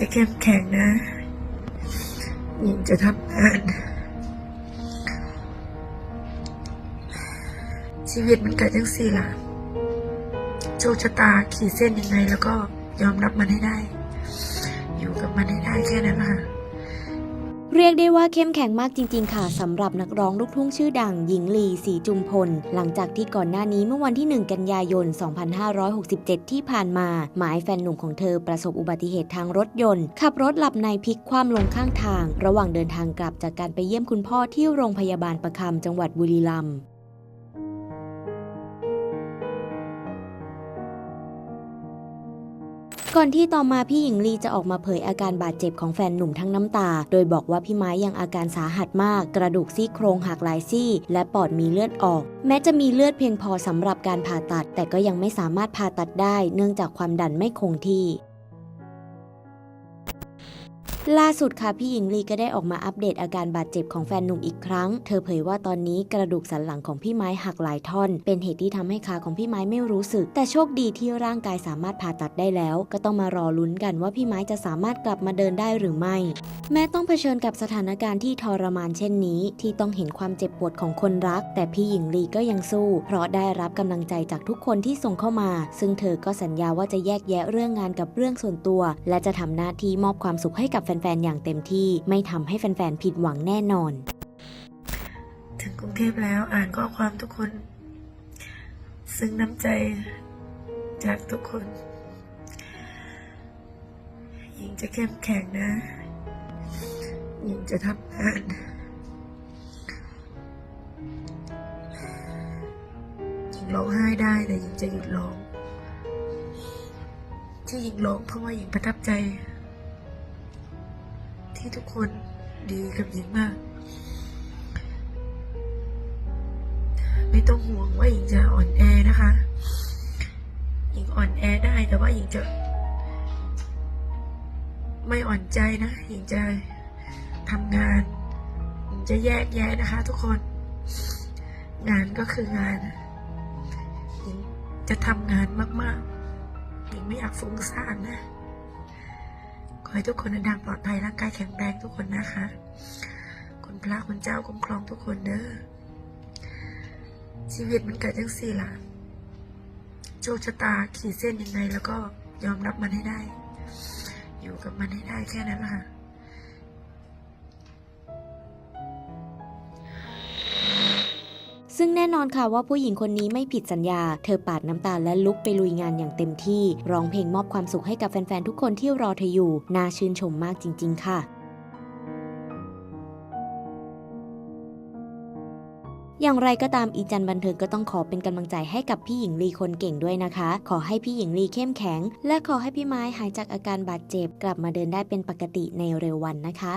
จะเข้มแข็งนะ หญิงจะทำงาน ชีวิตมันเกิดจังสี่ล่ะ โชคชะตาขีดเส้นยังไงแล้วก็ยอมรับมันให้ได้ อยู่กับมันให้ได้แค่นั้นค่ะ เรียกได้ว่าเข้มแข็งมากจริง ๆ ค่ะสำหรับนักร้องลูกทุ่งชื่อดังหญิงลีศรีจุมพล หลังจากที่ก่อนหน้านี้เมื่อวันที่ 1 กันยายน 2567 ที่ผ่านมา หมายแฟนหนุ่มของเธอประสบอุบัติเหตุทางรถยนต์ ขับรถหลับในพลิกคว่ำลงข้างทาง ระหว่างเดินทางกลับจากการไปเยี่ยมคุณพ่อที่โรงพยาบาลประคำจังหวัดบุรีรัมย์ ก่อนที่ต่อมาพี่หญิงลีจะออกมาเผยอาการบาดเจ็บของแฟนหนุ่มทั้งน้ำตา โดยบอกว่าพี่ไม้ยังอาการสาหัสมาก กระดูกซี่โครงหักหลายซี่ และปอดมีเลือดออก แม้จะมีเลือดเพียงพอสำหรับการผ่าตัด แต่ก็ยังไม่สามารถผ่าตัดได้ เนื่องจากความดันไม่คงที่ ล่าสุดค่ะพี่หญิงลีก็ได้ออกมาอัปเดตอาการบาดเจ็บของแฟนหนุ่มอีกครั้ง เธอเผยว่าตอนนี้กระดูกสันหลังของพี่ไม้หักหลายท่อน เป็นเหตุที่ทำให้ขาของพี่ไม้ไม่รู้สึก แต่โชคดีที่ร่างกายสามารถผ่าตัดได้แล้ว ก็ต้องมารอลุ้นกันว่าพี่ไม้จะสามารถกลับมาเดินได้หรือไม่ แม้ต้องเผชิญกับสถานการณ์ที่ทรมานเช่นนี้ ที่ต้องเห็นความเจ็บปวดของคนรัก แต่พี่หญิงลีก็ยังสู้ เพราะได้รับกำลังใจจากทุกคนที่ส่งเข้ามา ซึ่งเธอก็สัญญาว่าจะแยกแยะเรื่องงานกับเรื่องส่วนตัว และจะทำหน้าที่มอบความสุขให้กับแฟฟนๆ อย่างเต็มที่ไม่ทำให้แฟนๆ ผิดหวังแน่นอน ถึงกรุงเทพแล้วอ่านข้อความทุกคน ซึ่งน้ำใจจากทุกคนหญิงจะเข้มแข็งนะหญิงจะทำงานหญิงร้องไห้ได้แต่หญิงจะหยุดร้อง ที่หญิงร้องเพราะว่าหญิงประทับใจ ที่ทุกคนดีกับหญิงมาก ไม่ต้องห่วงว่าหญิงจะอ่อนแอนะคะ หญิงอ่อนแอได้แต่ว่าหญิงจะ ไม่อ่อนใจนะ หญิงจะทำงาน หญิงจะแยกแยะนะคะ ทุกคน งานก็คืองาน หญิงจะทำงานมาก ๆ หญิงไม่อยากฟุ้งซ่านนะ ให้ทุกคนเดินดังปลอดภัยร่างกายแข็งแรงทุกคนนะคะ คุณพระคุณเจ้าคุ้มครองทุกคนเด้อ ชีวิตมันเกิดจังสี่ล่ะ โชคชะตาขีดเส้นยังไงแล้วก็ยอมรับมันให้ได้ อยู่กับมันให้ได้แค่นั้นล่ะค่ะ ซึ่งแน่นอนค่ะว่าผู้หญิงคนนี้ไม่ผิดสัญญา เธอปาดน้ำตาและลุกไปลุยงานอย่างเต็มที่ ร้องเพลงมอบความสุขให้กับแฟนๆทุกคนที่รอเธออยู่ น่าชื่นชมมากจริง ๆ ค่ะอย่างไรก็ตามอีจันบันเทิงก็ต้องขอเป็นกำลังใจให้กับพี่หญิงลีคนเก่งด้วยนะคะ ขอให้พี่หญิงลีเข้มแข็ง และขอให้พี่ไม้หายจากอาการบาดเจ็บ กลับมาเดินได้เป็นปกติในเร็ววันนะคะ